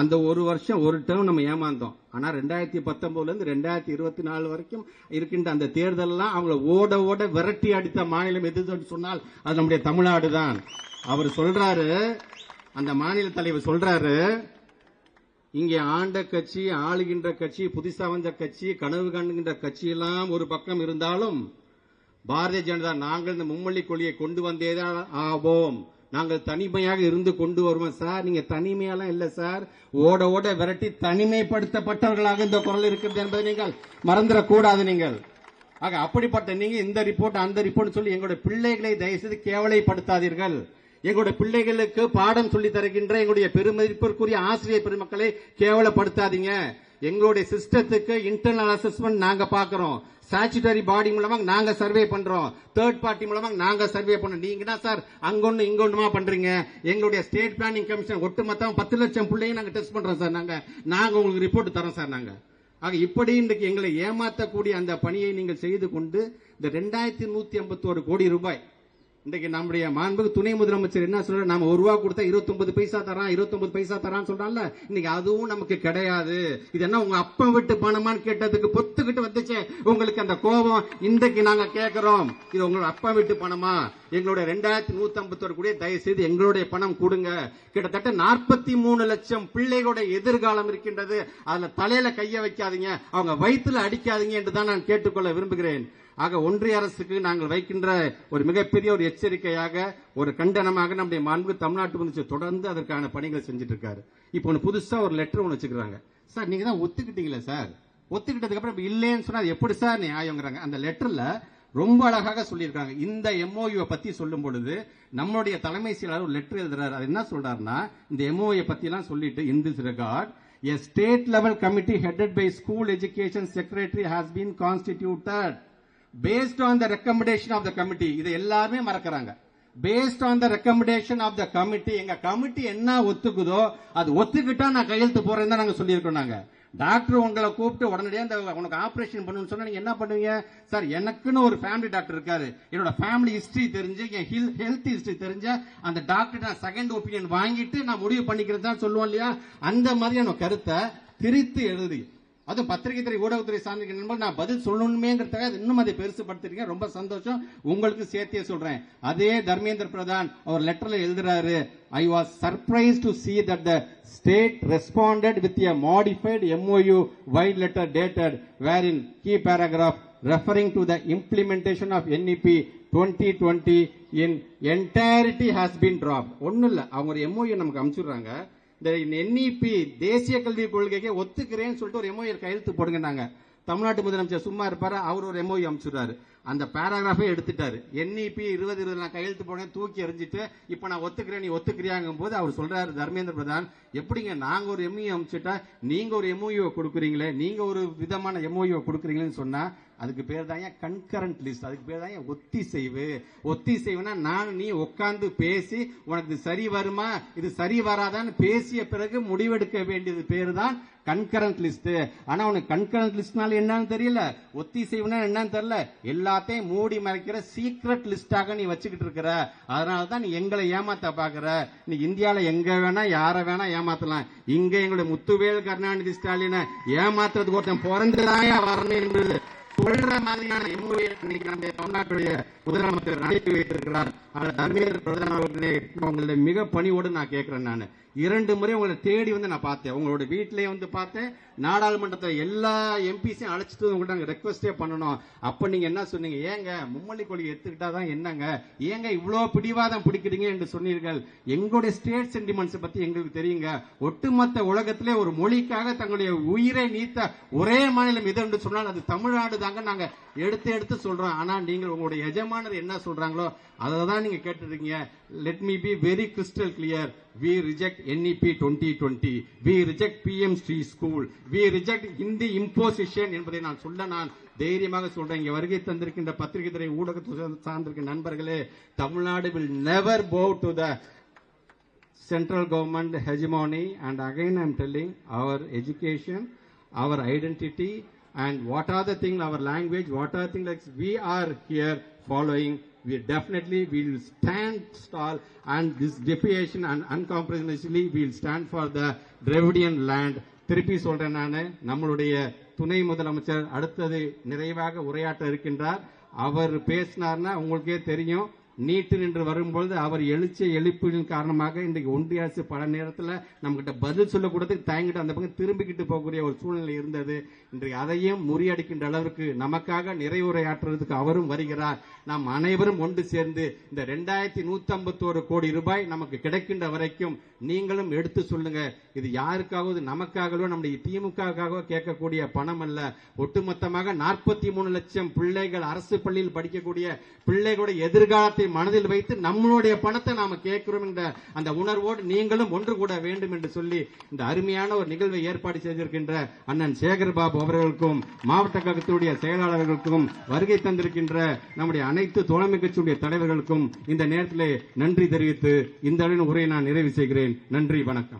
அந்த ஒரு வருஷம் ஒரு டேர்ம் நம்ம ஏமாந்தோம். ஆனா ரெண்டாயிரத்தி பத்தொன்பதுல இருந்து ரெண்டாயிரத்தி இருபத்தி நாலு வரைக்கும் இருக்கின்ற அந்த தேர்தலெல்லாம் அவங்கள ஓட ஓட விரட்டி அடித்த மாநிலம் எது சொன்னால் அது நம்முடைய தமிழ்நாடு தான். அவர் சொல்றாரு அந்த மாநில தலைவர் சொல்றாரு இங்கே ஆண்ட கட்சி ஆளுகின்ற கட்சி புதுசா வந்த கட்சி கனவு காணுகின்ற கட்சி எல்லாம் ஒரு பக்கம் இருந்தாலும் பாரதிய ஜனதா நாங்கள் இந்த மும்மொழி கொள்கையை கொண்டு வந்தேதான் ஆவோம். நாங்கள் தனிமையாக இருந்து கொண்டு வருவோம் சார். நீங்க தனிமையெல்லாம் இல்லை சார். ஓட ஓட விரட்டி தனிமைப்படுத்தப்பட்டவர்களாக இந்த குரல் இருக்கிறது என்பதை நீங்கள் மறந்துடக்கூடாது நீங்கள். ஆக அப்படிப்பட்ட நீங்க இந்த ரிப்போர்ட் அந்த ரிப்போர்ட் சொல்லி எங்களுடைய பிள்ளைகளை தயவுசெய்து கேவலைப்படுத்தாதீர்கள். எங்களுடைய பிள்ளைகளுக்கு பாடம் சொல்லி தருகின்ற எங்களுடைய பெருமதிப்பிற்குரிய ஆசிரியர் பெருமக்களை கேவலப்படுத்தாதீங்க. எங்களுடைய சிஸ்டத்துக்கு இன்டர்னல் அசஸ்மெண்ட் நாங்க பாக்குறோம் ஸ்டாச்சுட்டரி பாடி மூலமா நாங்க சர்வே பண்றோம். தேர்ட் பார்ட்டி மூலமா நாங்க சர்வே பண்றோம். நீங்க தான் சார்? அங்கொன்னு இங்கொன்னுமா பண்றீங்க? எங்களுடைய ஸ்டேட் பிளானிங் கமிஷன் ஒட்டுமொத்தம் பத்து லட்சம் பிள்ளைங்க நாங்க டெஸ்ட் பண்றோம் சார் நாங்க. நாங்க உங்களுக்கு ரிப்போர்ட் தரோம் சார் நாங்க. ஆக இப்படி இன்றைக்கு எங்களை ஏமாற்றக்கூடிய அந்த பணியை நீங்கள் செய்து கொண்டு இந்த ரெண்டாயிரத்தி நூத்தி ஐம்பத்தோரு கோடி ரூபாய் இன்றைக்கு நம்முடைய மாண்புக்கு துணை முதலமைச்சர் என்ன சொல்றாரு? நாம ஒரு ரூபா கொடுத்தா 29 பைசா தரான் 29 பைசா தரான்னு சொல்றான்ல. இன்னைக்கு அதுவும் நமக்கு கிடையாது. இது என்ன உங்க அப்பன் விட்டு பணமான்னு கேட்டதுக்கு பொத்துக்கிட்டு வந்துச்சே. உங்களுக்கு அந்த கோபம் இன்றைக்கு நாங்க கேட்கிறோம் இது உங்களோட அப்பா வீட்டு பணமா? எங்களுடைய ரெண்டாயிரத்தி நூத்தி ஐம்பத்தோரு கூட தயவு செய்து எங்களுடைய பணம் கொடுங்க. கிட்டத்தட்ட நாற்பத்தி மூணு லட்சம் பிள்ளைகளுடைய எதிர்காலம் இருக்கின்றது. அதுல தலையில கைய வைக்காதீங்க. அவங்க வயிற்றுல அடிக்காதீங்க என்று தான் நான் கேட்டுக்கொள்ள விரும்புகிறேன். ஆக ஒன்றிய அரசுக்கு நாங்கள் வைக்கின்ற ஒரு மிகப்பெரிய ஒரு எச்சரிக்கையாக ஒரு கண்டனமாக நம்முடைய மாண்பு தமிழ்நாட்டு முதலமைச்சர் தொடர்ந்து அதற்கான பணிகளை செஞ்சுட்டு இருக்காரு இப்போ ஒன்று புதுசா ஒரு லெட்டர் ஒன்று வச்சுக்கிறாங்க. சார் நீங்க தான் ஒத்துக்கிட்டீங்களே சார்? ஒத்துக்கிட்டதுக்கு அப்புறம் இல்லைன்னு சொன்னா எப்படி சார் நியாயங்கிறாங்க. அந்த லெட்டர்ல ரொம்ப அழகாக சொல்லியிருக்காங்க. இந்த எம்ஓயுவை பத்தி சொல்லும் பொழுது நம்மளுடைய தலைமை செயலாளர் ஒரு லெட்டர் எழுதுறாரு. அது என்ன சொல்றாருன்னா இந்த எம்ஓஏ பத்தி எல்லாம் சொல்லிட்டு in this record A state level committee headed by school education secretary has been constituted. Based on the recommendation of the committee இதை எல்லாருமே மறக்கிறாங்க. Based on the recommendation of the committee எங்க கமிட்டி என்ன ஒத்துக்குதோ அது ஒத்துக்கிட்டா நான் கையெழுத்து போறேன்னு தான் நாங்க சொல்லியிருக்கோம் நாங்க. டாக்டர் உங்களை கூப்பிட்டு உடனடியாக இந்த உனக்கு ஆபரேஷன் பண்ணணும்னு சொன்னா நீங்க என்ன பண்ணுவீங்க? சார் எனக்குன்னு ஒரு ஃபேமிலி டாக்டர் இருக்காரு. என்னோட ஃபேமிலி ஹிஸ்டரி தெரிஞ்சு என் ஹெல்த் ஹிஸ்டரி தெரிஞ்ச அந்த டாக்டர் நான் செகண்ட் ஒப்பீனியன் வாங்கிட்டு நான் முடிவு பண்ணிக்கிறது தான் சொல்லுவோம் இல்லையா? அந்த மாதிரியான கருத்தை திரித்து எழுதி அதுவும் பத்திரிகை துறை ஊடகத்துறை சார்ந்த நண்பர்கள் நான் பதில் சொல்லணுமேங்கிறதுக்காக இன்னும் அதை பெருசு ரொம்ப சந்தோஷம். உங்களுக்கு சேர்த்தே சொல்றேன். அதே தர்மேந்திர பிரதான் அவர் லெட்டர்ல எழுதுறாரு I was surprise to see that the state responded with a modified MOU vide letter dated where in key paragraph referring to the implementation of NEP twenty twenty in entirety has been drop ஒன்றும் இல்லை அவங்க ஒரு MoU நமக்கு அனுப்பிச்சுடுறாங்க இந்த NEP தேசிய கல்விக் கொள்கைக்கு ஒத்துக்கிறேன்னு சொல்லிட்டு ஒரு எம்ஓஏ கையெழுத்து போடுங்க தமிழ்நாட்டு முதலமைச்சர் சும்மா இருப்பாரு அவர் ஒரு எம்ஓஇ அனுப்பிச்சுறாரு அந்த பேராகிராஃபே எடுத்துட்டாரு. என்இபி இருபது இருபது நான் கையெழுத்து போனேன் தூக்கி எறிஞ்சிட்டு இப்போ நான் ஒத்துக்கிறேன் நீ ஒத்துக்கிறியாங்கும் போது அவர் சொல்றாரு தர்மேந்திர பிரதான் எப்படிங்க நாங்க ஒரு எம்இ அனுப்பிச்சுட்டா நீங்க ஒரு எம்ஓஇ கொடுக்குறீங்களே நீங்க ஒரு விதமான எம்ஓஇ கொடுக்குறீங்களேன்னு சொன்னா அதுக்கு பேர் தான் கன்கரண்ட் லிஸ்ட் அதுக்கு பேர் தான் ஒத்திசைவு? ஒத்திசைவுனா நான் நீ உட்காந்து பேசி உனக்கு இது சரி வருமா? இது சரி வராதான்னு பேசிய பிறகு முடிவெடுக்க வேண்டியது பேர் தான் கன்கரண்ட் லிஸ்ட் ஆனா உனக்கு கன்கரண்ட் லிஸ்ட்னால என்னன்னு தெரியல? ஒத்திசைவுனா என்னன்னு தெரியல? எல்லாத்தையும் மூடி மறைக்கிற சீக்ரெட் லிஸ்டாக நீ வச்சுக்கிட்டு இருக்கிற. அதனால தான் நீ எங்களை ஏமாத்த பாக்குற நீ இந்தியாவில் எங்க வேணா யார வேணா ஏமாத்தலாம். இங்க எங்களுடைய முத்துவேல் கருணாநிதி ஸ்டாலினை ஏமாத்துறதுக்கு ஒருத்தன் பிறந்துதான் வரணும் என்பது சொல்ற மாதிரியான எம்ஓஏ இன்னைக்கு நம்முடைய தமிழ்நாட்டுடைய முதலமைச்சர் நடத்தி வைத்திருக்கிறார். ஆனால் தர்மேந்திர பிரதான் அவர்களே உங்களுடைய மிக பணியோடு நான் கேட்கிறேன் நான். இரண்டு முறை உங்களை தேடி வந்து நான் பார்த்தேன். உங்களோட வீட்டிலேயே வந்து பார்த்தேன். நாடாளுமன்றத்தில் எல்லா எம்பிஸையும் அழைச்சிட்டு உங்கள்கிட்ட நாங்கள் ரெக்வஸ்டே பண்ணணும். அப்போ நீங்கள் என்ன சொன்னீங்க? ஏங்க மும்மல்லி கொள்கை எடுத்துக்கிட்டா தான் என்னங்க? ஏங்க இவ்வளோ பிடிவாதம் பிடிக்கிறீங்க என்று சொன்னீர்கள்? எங்களுடைய ஸ்டேட் சென்டிமெண்ட்ஸை பற்றி எங்களுக்கு தெரியுங்க. ஒட்டுமொத்த உலகத்திலே ஒரு மொழிக்காக தங்களுடைய உயிரை நீத்த ஒரே மாநிலம் இது என்று சொன்னால் அது தமிழ்நாடு தாங்க நாங்கள் எடுத்து எடுத்து சொல்கிறோம் ஆனால் நீங்கள் உங்களுடைய எஜமானர் என்ன சொல்கிறாங்களோ அதை தான் நீங்க கேட்டிருக்கீங்க. Let me be very crystal clear we reject NEP twenty twenty we reject PM Shri school we reject Hindi imposition என்பதை நான் சொல்ல நான் தைரியமாக சொல்றேன். இங்க வருகை தந்திருக்கின்ற பத்திரிகை துறை ஊடகத்தை சார்ந்திருக்கிற நண்பர்களே Tamil Nadu will never go to the central government hegemony. And again i'm telling our education our identity and what are the things our language what are the things like we are here following we definitely will stand tall and this defiation and uncompromisingly we will stand for the Dravidian land. திருப்பி சொல்றேன் நானு நம்மளுடைய துணை முதலமைச்சர் அடுத்தது நிறைவாக உரையாற்ற இருக்கின்றார் அவர் பேசினார்னா உங்களுக்கே தெரியும் நீட்டு நின்று வரும்பொழுது அவர் எழுச்சிய எழுப்பின் காரணமாக இன்றைக்கு ஒன்றிய அரசு பல நேரத்தில் நம்மகிட்ட பதில் சொல்லக்கூடதுக்கு தயங்கிட்டு அந்த பக்கம் திரும்பிக்கிட்டு போகக்கூடிய ஒரு சூழ்நிலை இருந்தது. இன்றைக்கு அதையும் முறியடிக்கின்ற அளவிற்கு நமக்காக நிறைவுரையாற்றுறதுக்கு அவரும் வருகிறார். நாம் அனைவரும் ஒன்று சேர்ந்து இந்த ரெண்டாயிரத்தி நூத்தி ஐம்பத்தோரு கோடி ரூபாய் நமக்கு கிடைக்கின்ற வரைக்கும் நீங்களும் எடுத்து சொல்லுங்க. இது யாருக்காவது நமக்காகவோ நம்முடைய திமுகவோ கேட்கக்கூடிய பணம் அல்ல. ஒட்டுமொத்தமாக நாற்பத்தி மூணு லட்சம் பிள்ளைகள் அரசு பள்ளியில் படிக்கக்கூடிய பிள்ளைகளுடைய எதிர்காலத்தை மனதில் வைத்து நம்மளுடைய பணத்தை நாம கேட்கிறோம் என்ற அந்த உணர்வோடு நீங்களும் ஒன்று கூட வேண்டும் என்று சொல்லி இந்த அருமையான ஒரு நிகழ்வை ஏற்பாடு செய்திருக்கின்ற அண்ணன் சேகர் பாபு அவர்களுக்கும் மாவட்ட கழகத்துடைய செயலாளர்களுக்கும் வருகை தந்திருக்கின்ற நம்முடைய அனைத்து தோழமை கட்சியுடைய தலைவர்களுக்கும் இந்த நேரத்திலே நன்றி தெரிவித்து இந்த அளவின் உரையை நான் நிறைவு செய்கிறேன். நன்றி வணக்கம்.